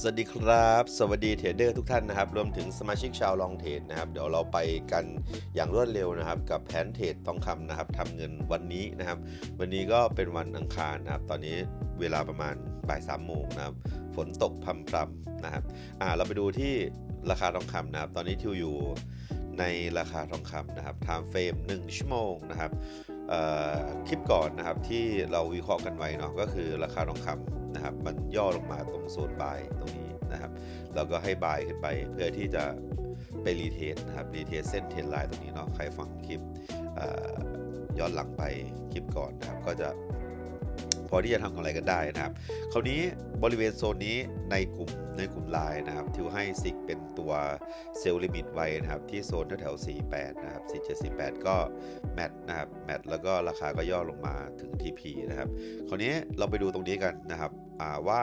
สวัสดีครับ สวัสดีเทรดเดอร์ทุกท่านนะครับ รวมถึงสมาชิกชาวลองเทรดนะครับ เดี๋ยวเราไปกันอย่างรวดเร็วนะครับ กับแผนเทรดทองคำนะครับทำเงินวันนี้นะครับ วันนี้ก็เป็นวันอังคารนะครับ ตอนนี้เวลาประมาณบ่ายสามโมงนะครับ ฝนตกพรำๆนะครับ อ่า เราไปดูที่ราคาทองคำนะครับ ตอนนี้ทิวอยู่ในราคาทองคำนะครับ time frame 1 ชั่วโมงนะครับคลิปก่อนนะครับที่เราวิเคราะห์กันไว้เนาะก็คือราคาทองคำ นะครับมันย่อลงมาตรงโซนบายตรงนี้นะครับเราก็ให้บายขึ้นไปเพื่อที่จะไปรีเทสนะครับรีเทสเส้นเทนไลน์ตรงนี้เนาะใครฟังคลิปย้อนหลังไปคลิปก่อนนะครับก็จะ พอที่จะทำอะไรกันได้นะครับ คราวนี้บริเวณโซนนี้ในกลุ่มในกลุ่มไลน์นะครับที่ให้ซิกเป็นตัวเซลล์ลิมิตไว้นะครับ ที่โซนแถวๆ48 นะครับ 4748 ก็แมทนะครับ แมทแล้วก็ราคาก็ย่อลงมาถึง TP นะครับ คราวนี้เราไปดูตรงนี้กันนะครับว่า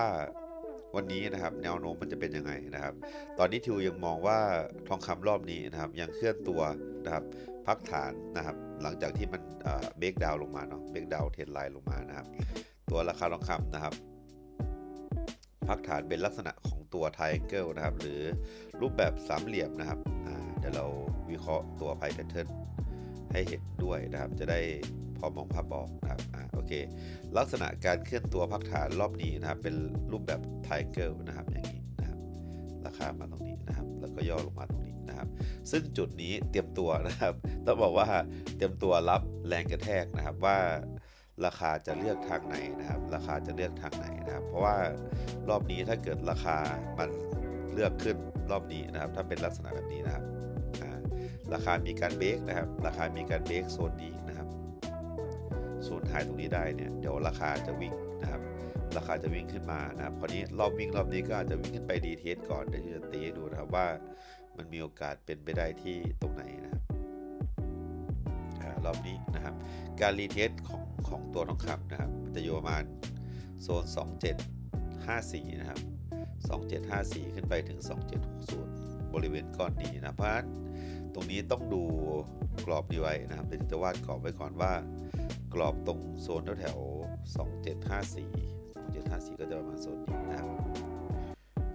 วันนี้นะครับแนวโน้มมันจะเป็นยังไงนะครับ ตอนนี้ทิวยังมองว่าทองคำรอบนี้นะครับยังเคลื่อนตัวนะครับพักฐานนะครับ หลังจากที่มันเบรกดาวลงมาเนาะเบรกดาวเทรนไลน์ลงมานะครับ ตัวราคาทองคำนะครับ พักฐานเป็นลักษณะของตัวไทเกิลนะครับ หรือรูปแบบสามเหลี่ยมนะครับเดี๋ยวเราวิเคราะห์ตัวไพ่แพทเทิร์นให้เห็นด้วยนะครับ จะได้พอมองภาพออกนะครับอโอเค ลักษณะการเคลื่อนตัวพักฐานรอบนี้นะครับ เป็นรูปแบบไทเกิลนะครับอย่างนี้นะครับ ราคามาตรงนี้นะครับ แล้วก็ย่อลงมาตรงนี้นะครับ ซึ่งจุดนี้เตรียมตัวนะครับ ต้องบอกว่าเตรียมตัวรับแรงกระแทกนะครับว่า ราคาจะเลือกทางไหนนะครับ ราคาจะเลือกทางไหนนะครับ เพราะว่ารอบนี้ถ้าเกิดราคามันเลือกขึ้นรอบนี้นะครับ ถ้าเป็นลักษณะแบบนี้นะครับราคามีการเบรกนะครับ ราคามีการเบรกโซนนี้นะครับโซนท้ายตรงนี้ได้เนี่ยเดี๋ยวราคาจะวิ่งนะครับ ราคาจะวิ่งขึ้นมานะครับคราวนี้รอบวิ่งรอบนี้ก็อาจจะวิ่งขึ้นไปดีเทสก่อนเดี๋ยวจะตีให้ดูนะครับว่ามันมีโอกาสเป็นไปได้ที่ตรงไหนนะครับ รอบนี้นะครับ การรีเทสของของตัวทองคำนะครับ มันจะอยู่ประมาณโซน 2754 นะครับ 2754 ขึ้นไปถึง 2760 บริเวณก้อนนี้นะเพราะฉะนั้นตรงนี้ต้องดูกรอบดีไว้นะครับเดี๋ยวจะวาดกรอบไว้ก่อนว่า กรอบตรงโซนแถวๆ2754 2754 ก็จะประมาณโซนนี้นะครับ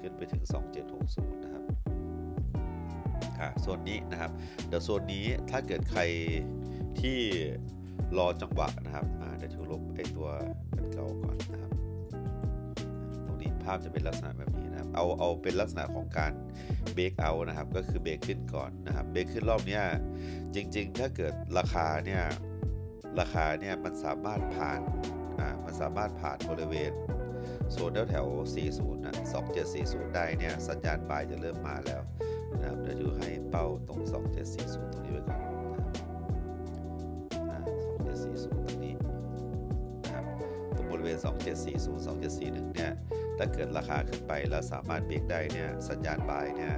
ขึ้นไปถึง 2760 นะครับอ่าโซนนี้นะครับ เดี๋ยวโซนนี้ถ้าเกิดใคร ที่รอจังหวะนะครับเดี๋ยวทิวลบไอตัวอันเก่าก่อนนะครับตรงนี้ภาพจะเป็นลักษณะแบบนี้นะครับเอาเอาเป็นลักษณะของการเบรกเอานะครับก็คือเบรกขึ้นก่อนนะครับเบรกขึ้นรอบนี้จริง ๆ ถ้าเกิดราคาเนี่ยราคาเนี่ยมันสามารถผ่านอ่ามันสามารถผ่านบริเวณโซนแถวแถวๆ40นะ2740 ได้เนี่ยสัญญาณบายจะเริ่มมาแล้วนะครับเดี๋ยวดูให้เป้าตรง 2740 ตรงนี้ไว้ก่อน 2740 ตรงนี้นะครับตรงบริเวณ 2740 2741 เนี่ย ถ้าเกิดราคาขึ้นไปแล้วสามารถเบรกได้เนี่ย สัญญาณบายเนี่ย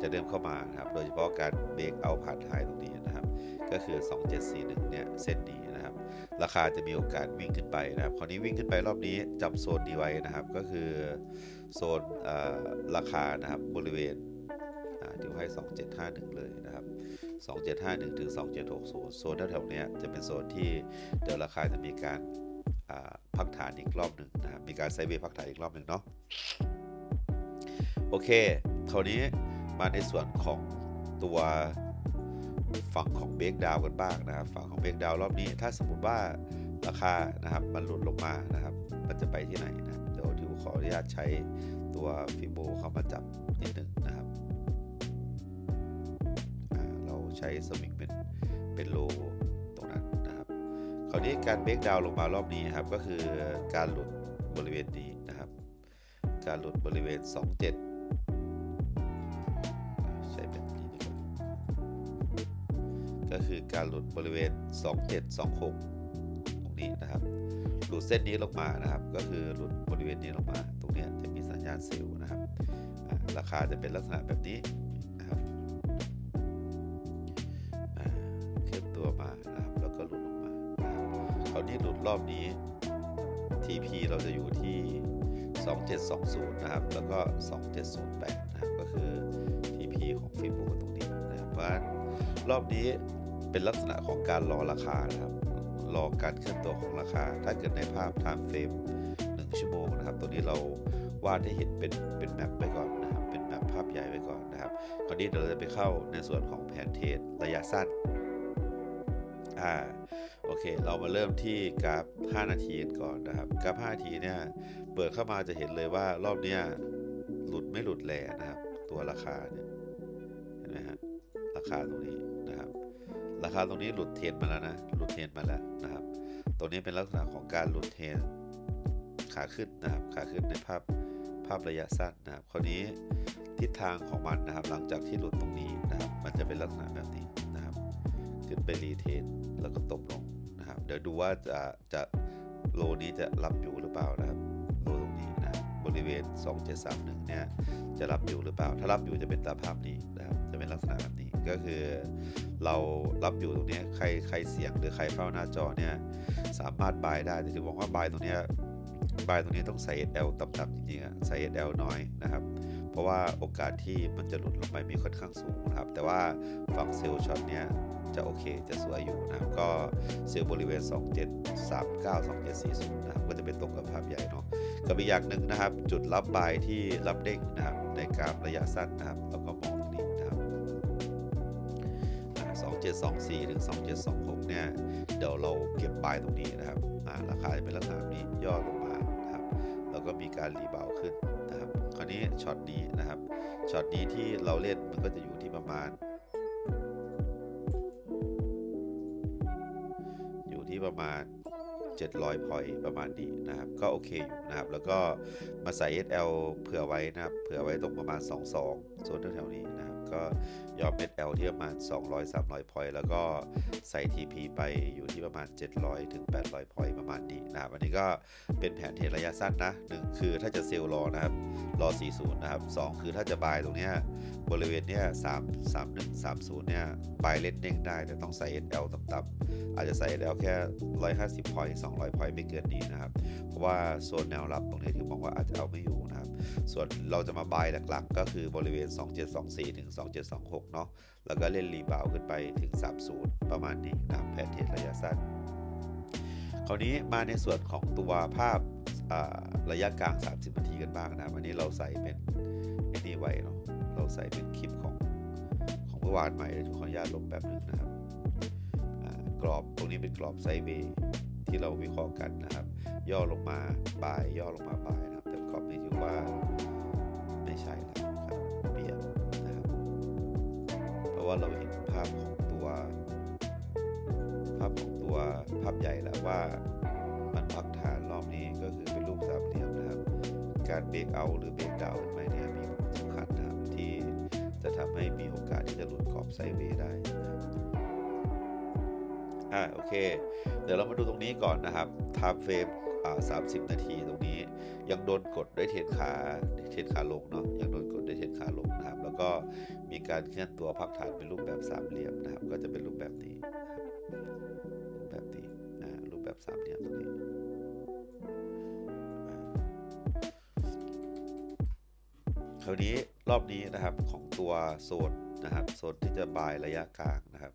จะเริ่มเข้ามานะครับ โดยเฉพาะการเบรกเอาผ่านท้ายตรงนี้นะครับ ก็คือ 2741 เนี่ย เส้นนี้นะครับ ราคาจะมีโอกาสวิ่งขึ้นไปนะครับ คราวนี้วิ่งขึ้นไปรอบนี้จำโซนดีไว้นะครับ ก็คือโซนราคานะครับบริเวณ อ่าเดี๋ยวให้ 2751 เลยนะครับ 2751 ถึง 2760 โซนแถวๆเนี้ยจะเป็นโซนที่เดี๋ยวราคาจะมีการพักฐานอีกรอบหนึ่งนะครับมีการไซเวย์พักฐานอีกรอบหนึ่งเนาะโอเคคราวนี้มาในส่วนของตัวฝั่งของเบรกดาวกันบ้างนะครับ ฝั่งของเบรกดาวรอบนี้ ถ้าสมมติว่าราคานะครับมันหลุดลงมานะครับ มันจะไปที่ไหนนะเดี๋ยวทิวขออนุญาตใช้ตัวฟิโบเข้ามาจับนิดหนึ่งนะครับ ช้สวิงเป็นเป็นโลตรงนั้นนะครับคราวนี้การเบรกดาวลงมารอบนี้ครับก็คือการหลุดบริเวณนี้นะครับ การหลุดบริเวณ 27 ใช้แบบนี้ดีกว่าก็คือการหลุดบริเวณ 2726 ตรงนี้นะครับ หลุดเส้นนี้ลงมานะครับ ก็คือหลุดบริเวณนี้ลงมา ตรงเนี้ยจะมีสัญญาณเซลล์นะครับ ราคาจะเป็นลักษณะแบบนี้ ตัวมานะครับแล้วก็หลุดลงมานะครับคราวนี้หลุดรอบนี้ TP เราจะอยู่ที่ 2720 นะครับ แล้วก็ 2708 นะครับ ก็คือ TP ของฟิโบตรงนี้นะครับเพรารอบนี้เป็นลักษณะของการรอราคานะครับ รอการเคลื่อนตัวของราคา ถ้าเกิดในภาพ time frame 1 ชั่วโมงนะครับ ตัวนี้เราวาดให้เห็นเป็นเป็นแมปไปก่อนนะครับ เป็นแมปภาพใหญ่ไปก่อนนะครับคราวนี้เดี๋ยวเราจะไปเข้าในส่วนของแผนเทรดระยะสั้น อ่าโอเค เรามาเริ่มที่กราฟ 5 นาทีก่อนนะครับ กราฟ 5 นาทีเนี่ย เปิดเข้ามาจะเห็นเลยว่ารอบเนี้ยหลุดไม่หลุดแหลนะครับ ตัวราคาเนี่ย เห็นไหมฮะ ราคาตรงนี้นะครับ ราคาตรงนี้หลุดเทนมาแล้วนะ หลุดเทนมาแล้วนะครับ ตรงนี้เป็นลักษณะของการหลุดเทนขาขึ้นนะครับ ขาขึ้นในภาพภาพระยะสั้นนะครับ คราวนี้ทิศทางของมันนะครับ หลังจากที่หลุดตรงนี้นะครับ มันจะเป็นลักษณะแบบนี้ ขึ้นไปรีเทนแล้วก็ตบลงนะครับ เดี๋ยวดูว่าจะจะโลนี้จะรับอยู่หรือเปล่านะครับโลตรงนี้นะรบบริเวณ 2731 เนี่ยจะรับอยู่หรือเปล่า ถ้ารับอยู่จะเป็นตาภาพนี้นะครับ จะเป็นลักษณะแบบนี้ก็คือเรารับอยู่ตรงนี้ใครใครเสี่ยงหรือใครเฝ้าหน้าจอเนี่ยสามารถบายได้แต่จะบอกว่าบายตรงนี้บายตรงนี้ต้องใส่ SL ต่ำๆจริงๆอะใส่ SL น้อยนะครับ เพราะว่าโอกาสที่มันจะหลุดลงไปมีค่อนข้างสูงนะครับ แต่ว่าฝั่งเซลล์ช็อตเนี่ยจะโอเคจะสวยอยู่นะครับ ก็เซลล์บริเวณ 2739 2740 นะครับ ก็จะเป็นตรงกับภาพใหญ่เนาะกับอีกอย่างหนึ่งนะครับ จุดรับบายที่รับเด้งนะครับ ในกราฟระยะสั้นนะครับ แล้วก็มองตรงนี้นะครับ 2724 ถึง 2726 เนี่ย เดี๋ยวเราเก็บบายตรงนี้นะครับราคาจะเป็นลักษณะแบบนี้ย่อลงมานะครับ แล้วก็มีการรีบาวขึ้น นี้ช็อตนี้นะครับช็อตนี้ที่เราเล่นมันก็จะอยู่ที่ประมาณ อยู่ที่ประมาณ 700พอยประมาณนี้นะครับ ก็โอเคอยู่นะครับ แล้วก็มาใส่ SL เผื่อไว้นะครับเผื่อไว้ตรงประมาณ 22โซนแถวๆนี้นะครับ ก็ยอม SL ที่ประมาณ 200-300 พอยต์แล้วก็ใส่ TP ไปอยู่ที่ประมาณ 700ถึง800พอยต์ประมาณนี้นะครับอันนี้ก็เป็นแผนเทรดระยะสั้นนะหนึ่งคือถ้าจะเซลล์รอนะครับ รอ 40 นะครับ 2 คือถ้าจะบายตรงเนี้ย บริเวณเนี้ย3 3 1 30เนี่ยบายเล่นเด้งได้แต่ต้องใส่ SL ต่ำๆอาจจะใส่ SL แค่150พอยต์200พอยต์ไม่เกินนี้นะครับ เพราะว่าโซนแนวรับตรงนี้ที่มองว่าอาจจะเอาไม่อยู่นะครับ ส่วนเราจะมาบายหลักๆ ก็คือบริเวณ 2724 ถึง 2726 เนาะแล้วก็เล่นรีบาวขึ้นไปถึง 30 ประมาณนี้นะครับแผนเทรดระยะสั้นคราวนี้มาในส่วนของตัวภาพระยะกลาง 30 นาทีกันบ้างนะครับอันนี้เราใส่เป็นไอ้นี่ไว้เนาะ ใส่เป็นคลิปของของเมื่อวานใหม่เดี๋ยวขออนุญาตลบแบบหนึงนะครับกรอบตรงนี้เป็นกรอบไซเวย์ที่เราวิเคราะห์กันนะครับ ย่อลงมาบายย่อลงมาบายนะครับ แต่กรอบนี้ถือว่าไม่ใช่แล้วครับเปลี่ยนนะครับ เพราะว่าเราเห็นภาพของตัวภาพของตัวภาพใหญ่แล้วว่ามันพักฐานรอบนี้ก็คือเป็นรูปสามเหลี่ยมนะครับ การเบรกเอาหรือเบรกดาวน์ไปเนี่ยมีผล ทำให้มีโอกาสที่จะหลุดกรอบไซด์เวย์ได้นะครับอ่าโอเค เดี๋ยวเรามาดูตรงนี้ก่อนนะครับ time frame อ่า30นาทีตรงนี้ยังโดนกดด้วยเทรนขาเทรนขาลงเนาะยังโดนกดด้วยเทรนขาลงนะครับ แล้วก็มีการเคลื่อนตัวพักฐานเป็นรูปแบบสามเหลี่ยมนะครับ ก็จะเป็นรูปแบบนี้รูปแบบนี้อ่ารูปแบบสามเหลี่ยมตรงนี้คราวนี้รอบนี้นะครับของ ตัวโซนนะครับโซนที่จะบายระยะกลางนะครับ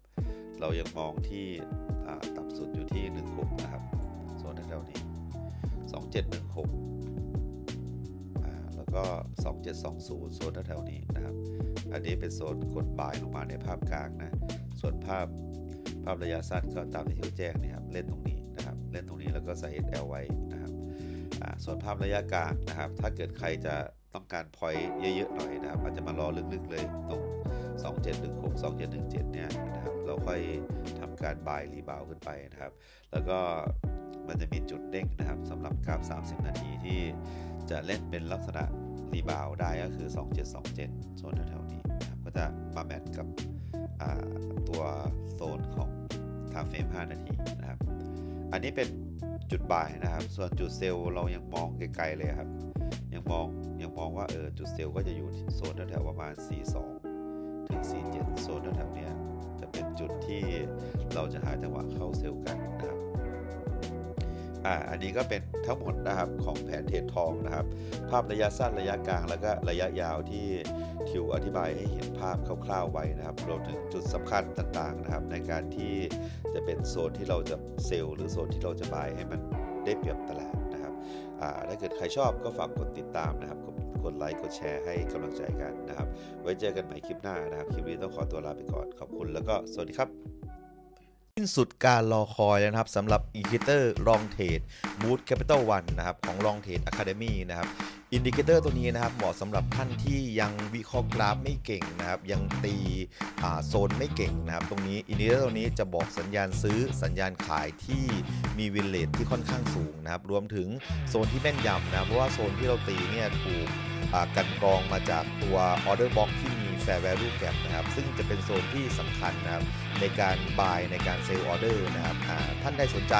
เรายังมองที่ต่ำสุดอยู่ที่ 16 นะครับโซนแถวๆนี้ 2716อ่าแล้วก็ 2720 โซนแถวๆนี้นะครับ อันนี้เป็นโซนกดบายลงมาในภาพกลางนะส่วนภาพภาพระยะสั้นก็ตามที่เขาแจ้งเนี่ยครับเล่นตรงนี้นะครับเล่นตรงนี้แล้วก็ใส่ SL ไว้นะครับส่วนภาพระยะกลางนะครับ ถ้าเกิดใครจะ ต้องการพอยต์เยอะๆหน่อยนะครับ อาจจะมารอลึกๆเลยตรง 2716 2717 เนี่ยนะครับ เราค่อยทำการบายรีบาวขึ้นไปนะครับ แล้วก็มันจะมีจุดเด้งนะครับสำหรับกราฟ 30 นาทีที่จะเล่นเป็นลักษณะรีบาวได้ก็คือ 2727 โซนแถวๆนี้นะครับก็จะมาแมทกับตัวโซนของทาเฟรม 5 นาทีนะครับ อันนี้เป็นจุดบ่ายนะครับ ส่วนจุดเซลล์เรายังมองไกลๆเลยครับ ยังมอง มองว่าเออจุดเซลล์ก็จะอยู่โซนแถวๆประมาณ 42 ถึง 47 โซนแถวๆเนี้ยจะเป็นจุดที่เราจะหาจังหวะเข้าเซลล์กันนะครับอ่าอันนี้ก็เป็นทั้งหมดนะครับของแผนเทรดทองนะครับ ภาพระยะสั้นระยะกลางแล้วก็ระยะยาวที่ทิวอธิบายให้เห็นภาพคร่าวๆไว้นะครับรวมถึงจุดสำคัญต่างๆนะครับ ในการที่จะเป็นโซนที่เราจะเซลล์หรือโซนที่เราจะบายให้มันได้เปรียบตลาดนะครับถ้าเกิดใครชอบก็ฝากกดติดตามนะครับก ดกดไลค์กดแชร์ให้กำลังใจกันนะครับ ไว้เจอกันใหม่คลิปหน้านะครับ คลิปนี้ต้องขอตัวลาไปก่อนขอบคุณแล้วก็สวัสดีครับ นสุดการรอคอยแล้วนะครับสำหรับ i n d i c a t o r Long Trade Mood Capital One นะครับของ Long Trade Academy นะครับอินดิเคเตอร์ตัวนี้นะครับเหมาะสำหรับท่านที่ยังวิเคราะห์กราฟไม่เก่งนะครับ ยังตีโซนไม่เก่งนะครับ ตรงนี้อินดิเคเตอร์ตัวนี้จะบอกสัญญาณซื้อสัญญาณขายที่มีวินเลทที่ค่อนข้างสูงนะครับ รวมถึงโซนที่แม่นยำนะเพราะว่าโซนที่เราตีเนี่ยถูกกันกรองมาจากตัว Order Box ที่มี Fair Value Gap นะครับ ซึ่งจะเป็นโซนที่สำคัญนะครับในการ buy ในการ sell order นะครับท่านใดสนใจ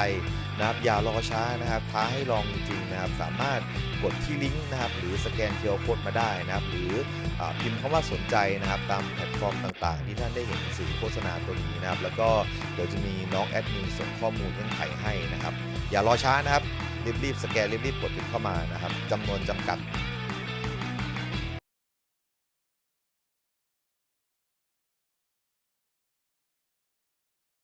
นะครับอย่ารอช้านะครับท้าให้ลองจริงนะครับ สามารถกดที่ลิงก์นะครับ หรือสแกนเคอร์โคดมาได้นะครับ หรืออพิมพ์คำว่าสนใจนะครับ ตามแพลตฟอร์มต่างๆ ที่ท่านได้เห็นสื่อโฆษณาตัวนี้นะครับ แล้วก็เดี๋ยวจะมีน้องแอดมินส่งข้อมูลเงื่อนไขให้นะครับ อย่ารอช้านะครับรีบๆสแกนรีบๆกดเข้ามานะครับจำนวนจำกัด